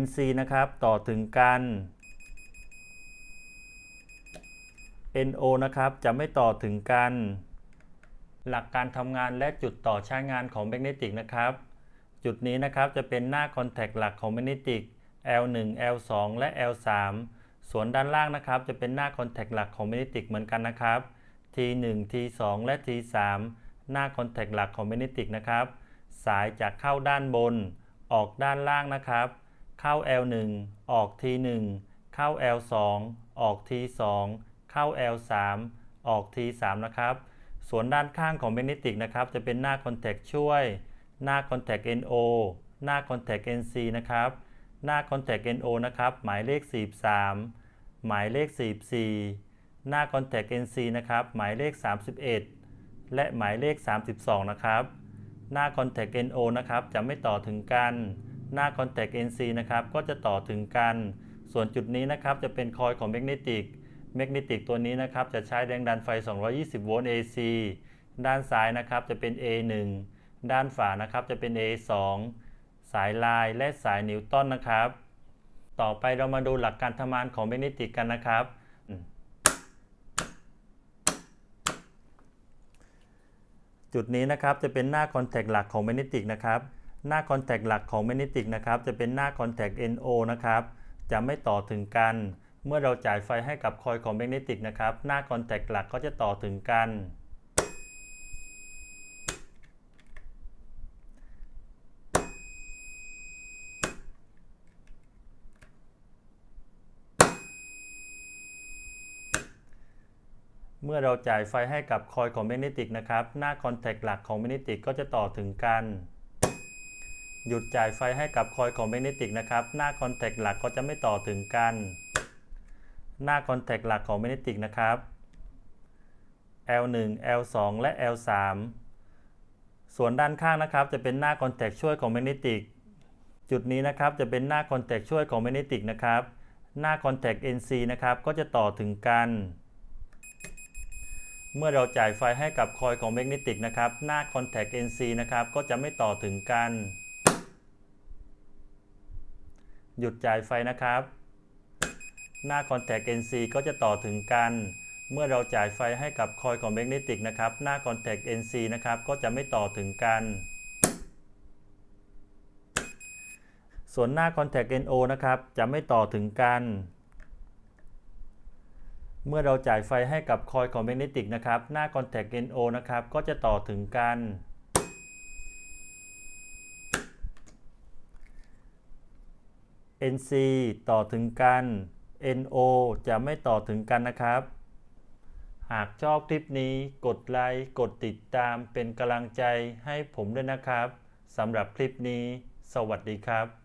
NC นะครับ ต่อถึงกัน NO นะครับ จะไม่ต่อถึงกัน หลักการทำงานและจุดต่อใช้งานของแมกเนติกนะครับ จุดนี้นะครับจะเป็นหน้าคอนแทคหลักของแมกเนติก L1 L2 และ L3 ส่วนด้านล่างนะครับ จะเป็นหน้าคอนแทคหลักของแมกเนติกเหมือนกันนะครับ T1 T2 และ T3 หน้าคอนแทคหลักของแมกเนติกนะครับ สายจากเข้าด้านบน ออกด้านล่างนะครับ เข้า L1 ออก T1 เข้า L2 ออก T2 เข้า L3 ออก T3 นะครับ ส่วนด้านข้างของแมกเนติกนะครับ จะเป็นหน้าคอนแทคช่วย หน้าคอนแทค NO หน้าคอนแทค NC นะครับ หน้าคอนแทค NO นะครับ หมายเลข 43 หมายเลข 44 หน้าคอนแทค NC นะครับ หมายเลข 31 และหมายเลข 32 นะครับ หน้าคอนแทค NO นะครับ จะไม่ต่อถึงกัน หน้าคอนแทค NC นะครับก็จะต่อถึงกันส่วนจุดนี้นะครับจะเป็นคอยของแมกเนติกแมกเนติกตัวนี้นะครับจะใช้แรงดันไฟ 220 โวลต์ AC ด้านซ้ายนะครับจะเป็น A1 ด้านฝานะครับจะเป็น A2 สายลายและสายนิวตันนะครับ ต่อไปเรามาดูหลักการทำงานของแมกเนติกกันนะครับ จุดนี้นะครับจะเป็นหน้าคอนแทคหลักของแมกเนติกนะครับ หน้าคอนแทคหลักของแมกเนติกนะครับจะเป็นหน้าคอนแทค NO นะครับจะไม่ต่อถึงกัน เมื่อเราจ่ายไฟให้กับคอยของแมกเนติกนะครับหน้าคอนแทคหลักก็จะต่อถึงกัน เมื่อเราจ่ายไฟให้กับคอยของแมกเนติกนะครับหน้าคอนแทคหลักของแมกเนติกก็จะต่อถึงกัน หยุดจ่ายไฟให้กับคอยของแมกเนติกนะครับ หน้าคอนแทคหลักก็จะไม่ต่อถึงกัน หน้าคอนแทคหลักของแมกเนติกนะครับ L1 L2 และ L3 ส่วนด้านข้างนะครับ จะเป็นหน้าคอนแทคช่วยของแมกเนติกจุดนี้นะครับจะเป็นหน้าคอนแทคช่วยของแมกเนติกนะครับ หน้าคอนแทค NC นะครับก็จะต่อถึงกันเมื่อเราจ่ายไฟให้กับคอยของแมกเนติกนะครับ หน้าคอนแทค NC นะครับ ก็จะไม่ต่อถึงกัน หยุดจ่ายไฟนะครับ หน้าคอนแทค NC ก็จะต่อถึงกัน เมื่อเราจ่ายไฟให้กับคอยของแมกเนติกนะครับ หน้าคอนแทค NC นะครับ ก็จะไม่ต่อถึงกัน ส่วนหน้าคอนแทค NO นะครับ จะไม่ต่อถึงกัน เมื่อเราจ่ายไฟให้กับคอยของแมกเนติกนะครับ หน้าคอนแทค NO นะครับ ก็จะต่อถึงกัน NC ต่อถึงกัน NO จะไม่ต่อถึงกันนะครับ หากชอบคลิปนี้กดไลค์กดติดตามเป็นกำลังใจให้ผมด้วยนะครับสำหรับคลิปนี้ สวัสดีครับ